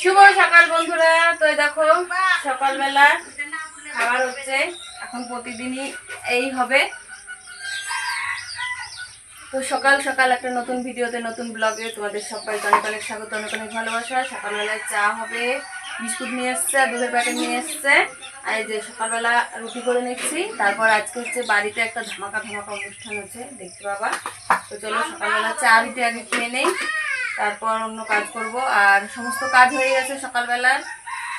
শুভ সকাল, বন্ধুরা। তো দেখো, সকালবেলা খাবার হচ্ছে। এখন প্রতিদিনই এই হবে। তো সকাল সকাল একটা নতুন ভিডিওতে, নতুন ব্লগে তোমাদের সবাইকে অনেক অনেক স্বাগত, অনেক অনেক ভালোবাসা। সকালবেলায় চা হবে, বিস্কুট নিয়ে এসছে আর দুধের প্যাকেট নিয়ে এসছে। আর এই যে সকালবেলা রুটি করে নিচ্ছি। তারপর আজকে হচ্ছে বাড়িতে একটা ধামাকা ধামাকা অনুষ্ঠান আছে দেখতে পাবা। তো চলো সকালবেলা চা রুটি আগে খেয়ে নেই। তারপর অন্য কাজ করব। আর সমস্ত কাজ হয়ে গেছে সকালবেলার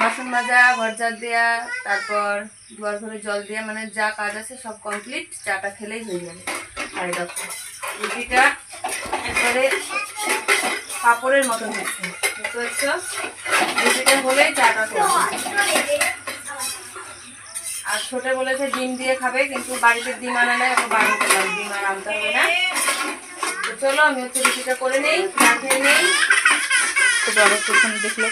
বাসন মাজা, ঘর ঝাড় দেওয়া তারপর দুয়ার ঘরে জল দেওয়া মানে যা কাজ আছে সব কমপ্লিট চাটা খেলেই হয়ে যাবে। আর দেখো, রুটিটা একবারে পাপড়ের মতন হচ্ছে রুটিটা হলেই চাটা করব। আর ছোটে বলেছে ডিম দিয়ে খাবে, কিন্তু বাড়িতে ডিম আনালে এখন বাড়িতে ডিম আর আনতে হবে না। চলো আমি হচ্ছে রুটিটা করে নেই খেয়ে নেই। দেখল।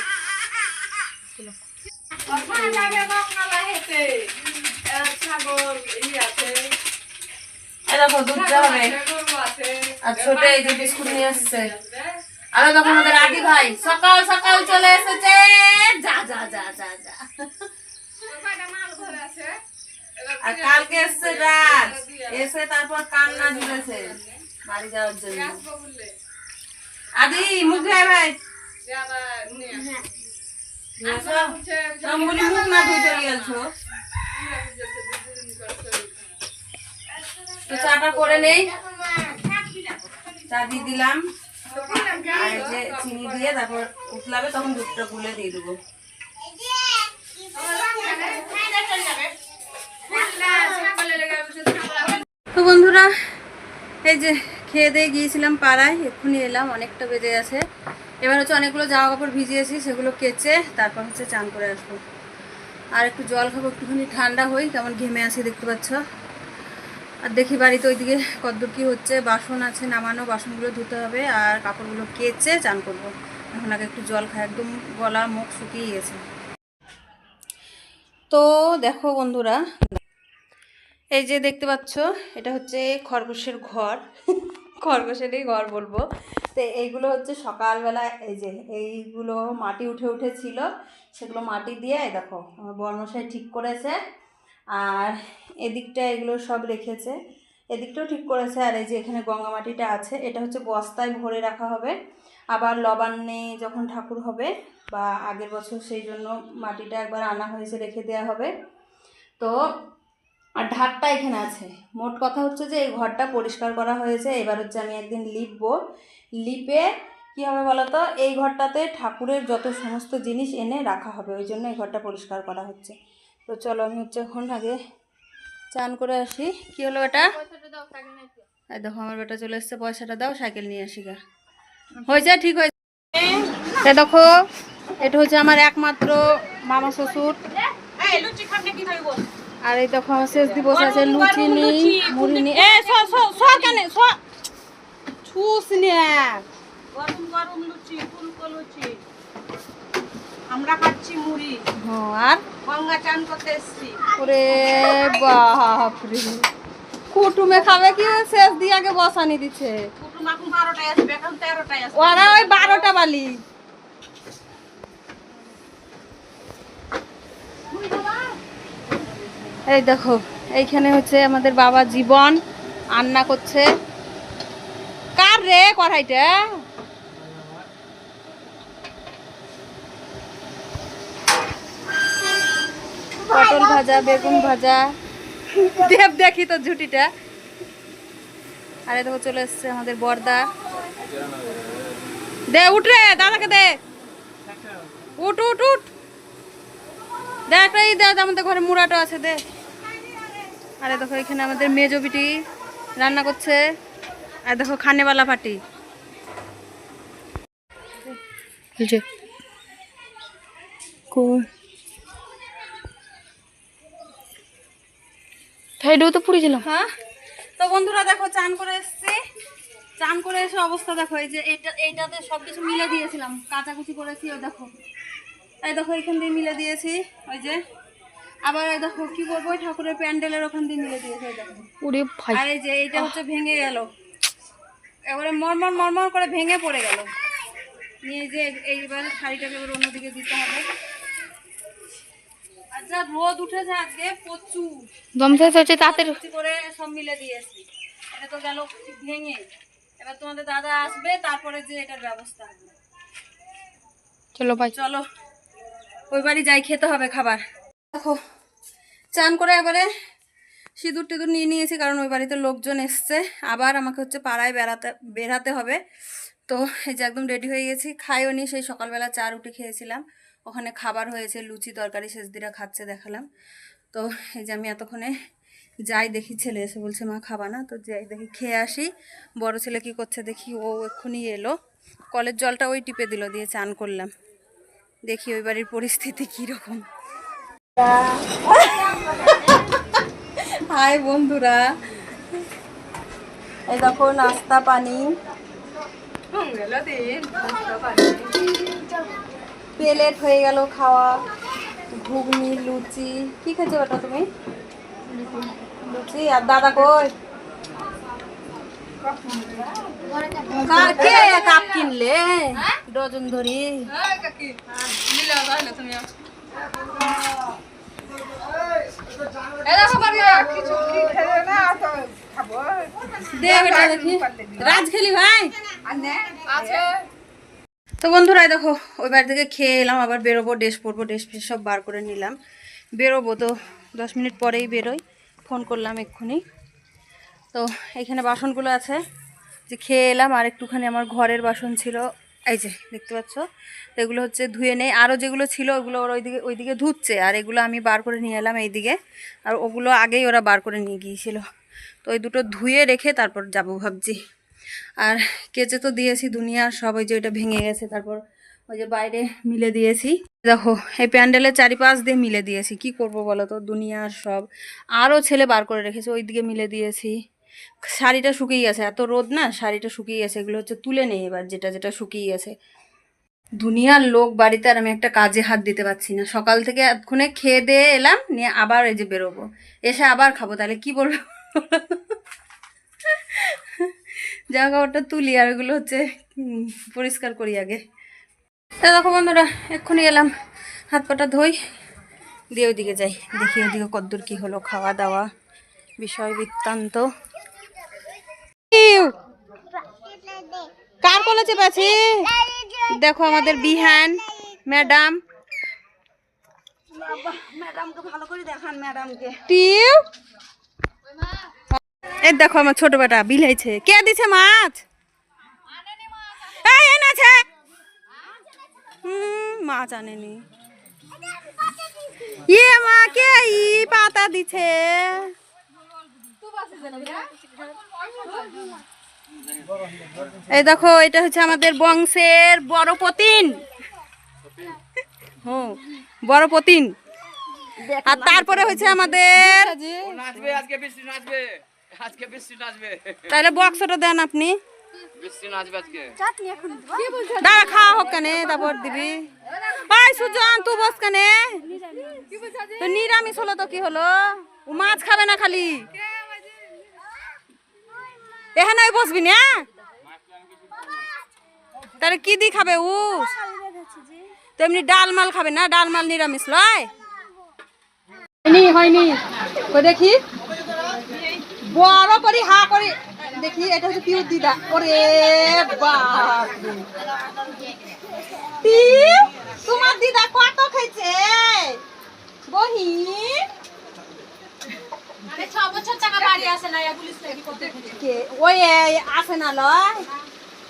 দেখো হবে। আর ছোট এই যে বিস্কুট নিয়ে আসছে। আরও দেখো আমাদের আদি ভাই। সকাল সকাল চলে এসেছে। যা যা যা যা যা। আর কালকে এসছে রাত। এসে তারপর কান্না ঝুলেছে। বাড়ি যাওয়ার জন্য। আদি মুখ ধোয় ভাই? তো আমি মুখ না ধুই গেছো তো। চাটা করে নেই। চা দিয়ে দিলাম। আর এই যে চিনি দিয়ে তারপর উতলাবে তখন দুধটা গুলে দিয়ে দেবো। তো বন্ধুরা এই যে খেয়ে দিয়ে গিয়েছিলাম পাড়ায়, এক্ষুনি এলাম, অনেকটা বেজে গেছে। এবার হচ্ছে অনেকগুলো জামা কাপড় ভিজিয়েছি, সেগুলো কেচে তারপর হচ্ছে চান করে আসব। আর একটু জল খাব, একটুখানি ঠান্ডা হই, কেমন ঘেমে আসি দেখতে পাচ্ছ। আর দেখি বাড়িতে ওইদিকে কতদূর কী হচ্ছে, বাসন আছে নামানো, বাসনগুলো ধুতে হবে, আর কাপড়গুলো কেচে চান করব। এখন আগে একটু জল খাই, একদম গলা মুখ শুকিয়ে গেছে। তো দেখো বন্ধুরা, এই যে দেখতে পাচ্ছ, এটা হচ্ছে খরগোশের ঘর। খরগোশেরই ঘর বলব। তো এইগুলো হচ্ছে সকালবেলা, এই যে এইগুলো মাটি উঠে উঠে ছিল, সেগুলো মাটি দিয়ে দেখো, বর্মশাই ঠিক করেছে। আর এদিকটা এগুলো সব রেখেছে। এদিকটাও ঠিক করেছে, আর এই যে এখানে গঙ্গা মাটিটা আছে, এটা হচ্ছে বস্তায় ভরে রাখা হবে। আবার লবান্নে যখন ঠাকুর হবে, বা আগের বছর সেই জন্য মাটিটা একবার আনা হয়েছে রেখে দেওয়া হবে। তো আর ঢাকটা এখানে আছে। মোট কথা হচ্ছে যে এই ঘরটা পরিষ্কার করা হয়েছে। এবার হচ্ছে আমি একদিন লিপবো। লিপে কী হবে বলো তো এই ঘরটাতে ঠাকুরের যত সমস্ত জিনিস এনে রাখা হবে ওই জন্য এই ঘরটা পরিষ্কার করা হচ্ছে। তো চলো আমি হচ্ছে এখন আগে চান করে আসি। কি হলো এটা দেখো আমার বেটা চলে এসছে। পয়সাটা দাও সাইকেল নিয়ে আসি গা। হয়েছে ঠিক হয়েছে দেখো এটা হচ্ছে আমার একমাত্র মামা শ্বশুর। আর এই দেখো শেষ দিবস আছে লুচি নি মুড়ি নি এ স স স কেন স ছুস নে। গরম গরম লুচি ফুলকো লুচি। আমরা খাচ্ছি মুড়ি। হ্যাঁ আর? গঙ্গা চান করতে এসছি। ওরে বাপরে। কুটুমে খাবে কি শেষ দিয়ে আগে বসানি দিচ্ছে? কুটুম এখন বারোটায় আসবে এখন তেরোটায় আসবে। ওরা ওই বারোটা বালি। এই দেখো, এইখানে হচ্ছে আমাদের বাবা জীবন রান্না করছে। কার রে কড়াইটা? পটল ভাজা, বেগুন ভাজা। দেব দেখি তো ঝুটিটা। আরে দেখো, চলে এসছে আমাদের বর্দা। দে, উঠ রে, দাদাকে দে। উঠ উঠ উঠ। দেখ এই দেখ, আমাদের ঘরে মুড়াটো আছে, দে। আরে দেখো এখানে আমাদের মেজো বিটি রান্না করছে। আর দেখো খানেওয়ালা পাটি তো পুড়েছিলাম হ্যাঁ? তো বন্ধুরা দেখো চান করে এসছি। চান করে এসে অবস্থা দেখো এই যে এইটা এইটাতে সব কিছু মিলে দিয়েছিলাম। কাচাকুচি করেছি দেখো। এই দেখো এখান দিয়ে মিলে দিয়েছি। ওই যে। আবার দেখো কি করব ঠাকুরের প্যান্ডেলের ওখান দিয়ে মিলে দিয়েছি দেখো। ওরে ভাই। আর এই যে এইটা হচ্ছে ভেঙে গেল। এবারে মরমর মরমর করে ভেঙে পড়ে গেল। নিয়ে যে এইবার শাড়িটাকে এবার অন্যদিকে দিতে হবে। আচ্ছা রোদ উঠেছে আজকে প্রচুর। জমছে হচ্ছে ভর্তি করে সব মিলে দিয়েছি এটা তো গেল ভেঙে। এবার তোমাদের দাদা আসবে তারপরে যে এটার ব্যবস্থা হবে। চলো ভাই চলো ওই বাড়ি যাই খেতে হবে খাবার। দেখো চান করে এবারে সিঁদুর টিঁদুর নিয়ে নিয়েছি, কারণ ওই বাড়িতে লোকজন এসছে। আবার আমাকে হচ্ছে পাড়ায় বেড়াতে বেরাতে হবে। তো এই যে একদম রেডি হয়ে গেছি। খাইও নি, সেই সকালবেলা চা রুটি খেয়েছিলাম। ওখানে খাবার হয়েছে, লুচি তরকারি শেষদিরা খাচ্ছে দেখালাম। তো এই যে আমি এতক্ষণে যাই দেখি, ছেলে এসে বলছে, মা, খাবা না। তো যাই দেখি, খেয়ে আসি। বড় ছেলে কি করছে দেখি, ও এক্ষুনি এলো। কলের জলটা ওই টিপে দিল, দিয়ে চান করলাম। দেখি ওই বাড়ির পরিস্থিতি কীরকম। হাই বন্ধুরা। এই দেখো, নাস্তা পানি। প্লেট হয়ে গেল খাওয়া। ঘুগনি, লুচি। কি খেয়েছো বেটা তুমি? লুচি। আর দাদা কই? কাপ কিনলে? ডজন ধরি। রাজ ভাই তো বন্ধুরা দেখো, ওই বাড়ি থেকে খেয়ে এলাম, আবার বেরোবো, ড্রেস পরবো, ড্রেস ফ্রেস সব বার করে নিলাম। বেরোবো তো, দশ মিনিট পরেই বেরোই, ফোন করলাম এক্ষুনি। তো এখানে বাসনগুলো আছে, যে খেয়ে এলাম, আর একটুখানি আমার ঘরের বাসন ছিল এই যে, দেখতে পাচ্ছ? এগুলো হচ্ছে ধুয়ে নেই। আরও যেগুলো ছিল, ওগুলো ওরা ওইদিকে ওইদিকে ধুচ্ছে। আর এগুলো আমি বার করে নিয়ে এলাম এইদিকে। আর ওগুলো আগেই ওরা বার করে নিয়ে গিয়েছিল। তো ওই দুটো ধুয়ে রেখে তারপর যাব ভাবছি। আর কেচে তো দিয়েছি দুনিয়ার সব, ওই যে ওইটা ভেঙে গেছে। তারপর ওই যে বাইরে মিলে দিয়েছি। দেখো, এই প্যান্ডেলের চারিপাশ দিয়ে মিলে দিয়েছি। কি করব বলো তো? দুনিয়ার সব। আরও ছেলে বার করে রেখেছে ওই দিকে মিলে দিয়েছি। শাড়িটা শুকিয়ে গেছে, এত রোদ না, শাড়িটা শুকিয়ে গেছে, এগুলো হচ্ছে তুলে নেই এবার, যেটা যেটা শুকিয়ে গেছে। দুনিয়ার লোক বাড়িতে আর আমি একটা কাজে হাত দিতে পারছি না। সকাল থেকে এতক্ষণে খেয়ে দিয়ে এলাম, নিয়ে আবার এই যে বেরোবো। এসে আবার খাব, তাহলে কি বলব? জামা কাপড়টা তুলি, আর ওগুলো হচ্ছে পরিষ্কার করি আগে। তা দেখো বন্ধুরা, এক্ষুনি এলাম, হাত পাটা ধুই, দিয়ে ওইদিকে যাই। দেখি ওইদিকে কদ্দূর কি হলো, খাওয়া দাওয়া বিষয় বৃত্তান্ত! কার কোলে পাচ্ছি দেখো আমাদের বিহান, ম্যাডাম। এই দেখো আমার ছোট বেটা বিলাইছে। কে দিছে মাছ? মাছ আনেনি। ইয়ে মা, কে ই পাতা দিছে? এই দেখো, এটা হচ্ছে আমাদের বংশের বড় পতিন। হুম বড় পতিন। আর তারপরে হচ্ছে আমাদের তাহলে বক্সটা দেন আপনি। খাওয়া হোক কেন, তারপর দিবি। বস কেন। নিরামিষ হলো তো কি হলো? মাছ খাবে না খালি। এখানে বসবি না? তাহলে কি দি খাবে ও তো এমনি ডাল মাল খাবে না? ডাল মাল নিরামিষ, লয়। হয়নি হয়নি। দেখি? বড় করি, হা করি। দেখি, এটা হচ্ছে পিউর দিদা। ওরে বাপ তোমার দিদা কত খেয়েছে বহি কে? ওই এই আসে না লয়।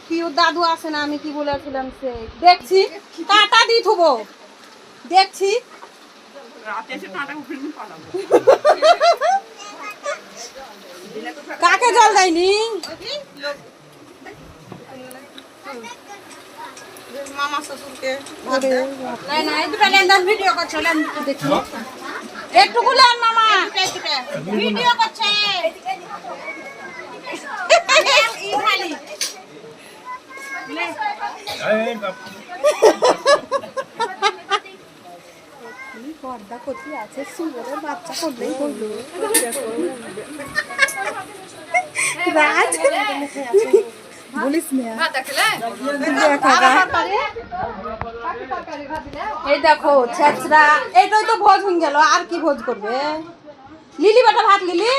পিউর দাদু আসে না আমি কি বলেছিলাম সে? দেখছি কাটা দি থুবো। দেখছি। কাকে জল দেয়নি? মামা শ্বশুরকে ভিডিও করছে দেখি। একটু গুলেন মামা। ভিডিও করছে। পর্দা আছে সুন্দরের বাচ্চা করলেই এই দেখো ছেচরা এইটাই তো ভোজ হয়ে গেল, আর কি ভোজ করবে? লিলি বেটা ভাত লিলি?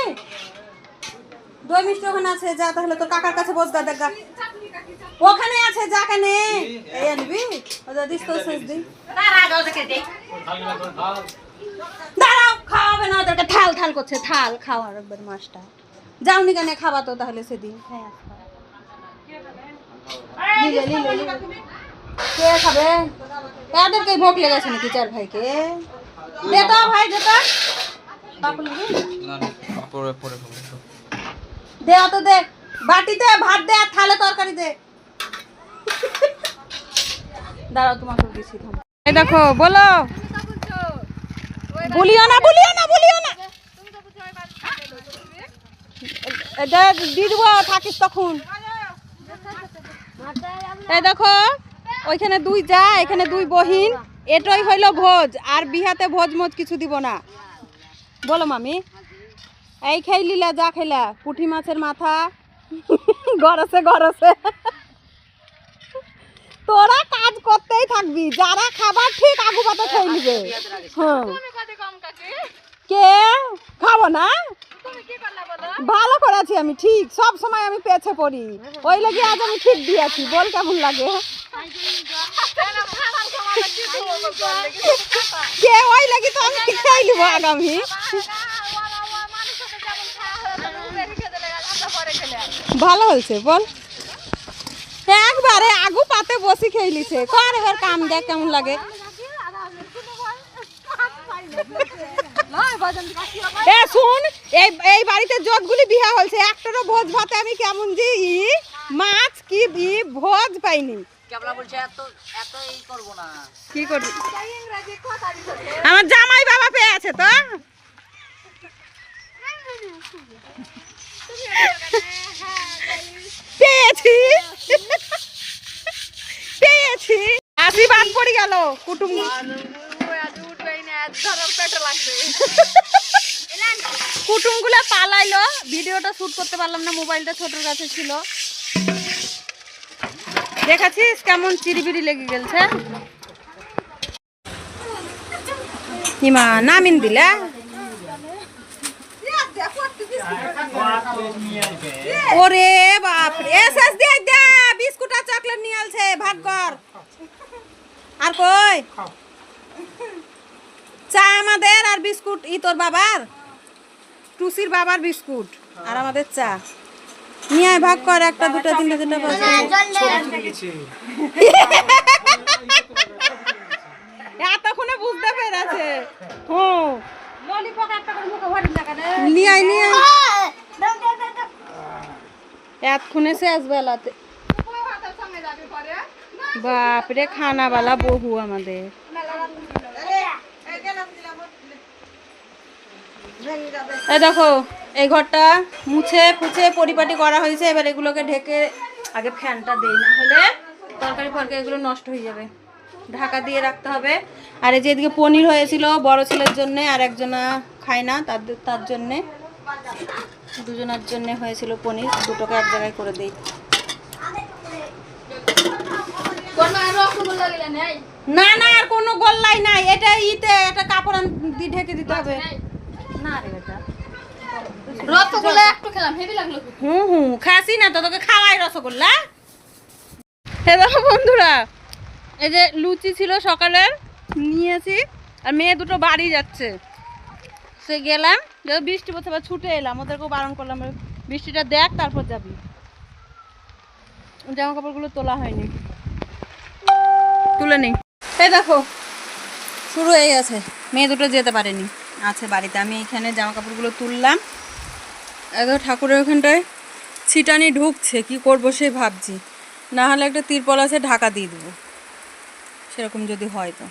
দই মিষ্টি ওখানে আছে যা তাহলে তোর কাকার কাছে বস দাদা গা। ওখানে আছে যা কেনে এই আনবি ওটা দিস তো শেষ দিন। দাঁড়াও খাওয়াবে না ওদেরকে থাল থাল করছে থাল খাওয়ার একবার মাছটা। যাওনি কেন খাওয়া তো তাহলে সেদিন। হ্যাঁ কে খাবে? তাদেরকে ভোগ লেগেছে নাকি চার ভাইকে? দে তো ভাই দে তো। পাপড়? পরে পরে পরে দে অত দে। বাটিতে ভাত দে আর থালে তরকারি দে। দাঁড়াও, তোমাকে দিছি এই দেখো, বলো। বলিও না বলিও না বলিও না। দিয়ে দেবো, থাকিস তখন। এই দেখো, ওইখানে দুই যা, এখানে দুই বহিন। এটাই হইল ভোজ, আর বিহাতে ভোজ মোজ কিছু দিব না। বলো, মামি। এই খাইলিলা যা খাইলা পুঁটি মাছের মাথা। গরসে গরসে। তোরা কাজ করতেই থাকবি। যারা খাবার ঠিক আগু পাতে খেয়ে নিবে। হ্যাঁ। কে? খাব না? ভালো করেছি আমি, ঠিক। সব সময় আমি পেছে পড়ি। ওই লাগি আজ আমি ঠিক দিয়েছি বল কেমন লাগে? কে ওই লাগি তো আমি খেয়ে নিব আগামী? ভালো হয়েছে বল। একবারে আগু পাতে বসি খেয়ে লিছে কর এবার কাম দেখ কেমন লাগে। এ শুন এই এই বাড়িতে যতগুলি বিয়া হয়েছে একটারও ভোজ ভাতে আমি কেমন যে ই মাছ কি ই ভোজ পাইনি। কি করবি? আমার জামাই বাবা পেয়ে আছে তো। আশীর্বাদ পড়ে গেল কুটুম কুটুমগুলো পালাইলো, ভিডিওটা শুট করতে পারলাম না, মোবাইলটা ছোটর কাছে ছিল। দেখাছিস কেমন চিরিবিরি লেগে গেছে হিমা নামিন দিলা ওরে বাপ রে এস এস দে দে বিস্কুট আর চকলেট নিয়ে আলছে ভাগ কর। আর কই? চা আমাদের আর বিস্কুট ই তোর বাবার? টুসির বাবার বিস্কুট আর আমাদের চা। নিয়ে ভাগ কর একটা দুটো তিনটা তিনটা পাঁচটা এতক্ষণে বুঝতে পেরেছে হুম নিয়ে আয় নিয়ে আয় শেষ বেলাতে বাপরে, খানাওয়ালা বহু আমাদের। এই দেখো, এই ঘরটা মুছে ফুছে পরিপাটি করা হয়েছে, এবার এগুলোকে ঢেকে আগে ফ্যানটা দেই, না হলে তরকারি ফরকারি এগুলো নষ্ট হয়ে যাবে। ঢাকা দিয়ে রাখতে হবে। আর এই যে এদিকে পনির হয়েছিল বড় ছেলের জন্য, আর একজনা খায় না তাদের তার জন্যে। দুজনের জন্য হয়েছিল পনির। দুটোকে এক জায়গায় করে দিই। না না আর কোনো গোল্লাই নাই। এটা ইতে একটা কাপড় আন- দিয়ে ঢেকে দিতে হবে। না রে বেটা। রসগোল্লা একটু খেলাম হেভি লাগল হুম হুম খাসি না তো তোকে খাওয়াই রসগোল্লা। হে দেখো বন্ধুরা এই যে লুচি ছিল সকালের নিয়েছি আর মেয়ে দুটো বাড়ি যাচ্ছে। সে গেলাম বৃষ্টি পড়ছে আবার ছুটে এলাম। ওদেরকেও বারণ করলাম বৃষ্টিটা দেখ, তারপর যাবি। জামা কাপড়গুলো তোলা হয়নি। তুলে নেই এই দেখো, শুরু হয়ে গেছে। মেয়ে দুটো যেতে পারেনি। আছে বাড়িতে। আমি এখানে জামা কাপড়গুলো তুললাম। একদম ঠাকুরের ওখানটায় ছিটানি ঢুকছে। কি করব সে ভাবছি। না হলে একটা তিরপল আছে, ঢাকা দিয়ে দেবো। সেরকম যদি হয় তো।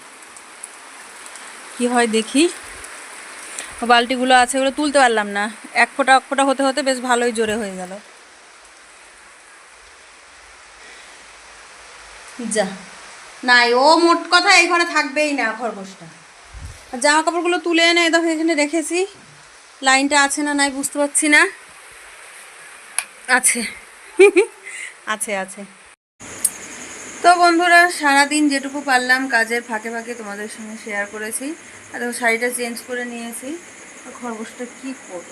কি হয় দেখি। বালতিগুলো আছে, ওগুলো তুলতে পারলাম না। এক ফোঁটা এক ফোঁটা হতে হতে বেশ ভালোই জোরে হয়ে গেল। যা। নাই, ও মোট কথা এই ঘরে থাকবেই না খরগোশটা। আর জামা কাপড়গুলো তুলে এনে দেখো এখানে রেখেছি। লাইনটা আছে না নাই বুঝতে পারছি না। আছে। আছে আছে। তো বন্ধুরা, সারাদিন যেটুকু পারলাম কাজের ফাঁকে ফাঁকে তোমাদের সঙ্গে শেয়ার করেছি। আর দেখো, শাড়িটা চেঞ্জ করে নিয়েছি। খরগোশটা কি করব।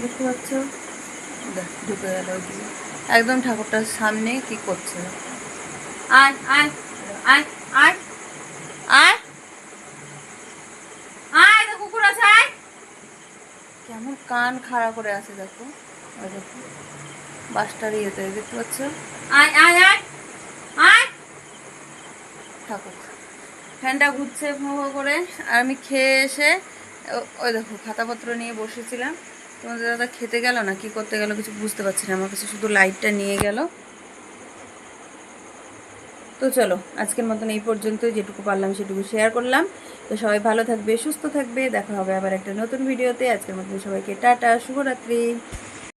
দেখতে পাচ্ছ? ঢুকে গেল একদম ঠাকুরটার সামনে কি করছে? আয় আয় আয় আয় আয় তো কুকুর আছে আয় কেমন কান খাড়া করে আছে দেখো। দেখো, বাসটার ইয়েতে, দেখতে পাচ্ছ? আয় আয় আয় আয়। থাকুক। ফ্যানটা ঘুরছে ভো করে, আর আমি খেয়ে এসে ওই দেখো, খাতাপত্র নিয়ে বসেছিলাম। তোমাদের দাদা খেতে গেল না? কি করতে গেল কিছু বুঝতে পারছি না। আমার কাছে শুধু লাইটটা নিয়ে গেল। তো চলো, আজকের মতন এই পর্যন্ত, যেটুকু পারলাম সেটুকু শেয়ার করলাম। তো সবাই ভালো থাকবে, সুস্থ থাকবে। দেখা হবে আবার একটা নতুন ভিডিওতে আজকের মতন সবাইকে টাটা, শুভরাত্রি।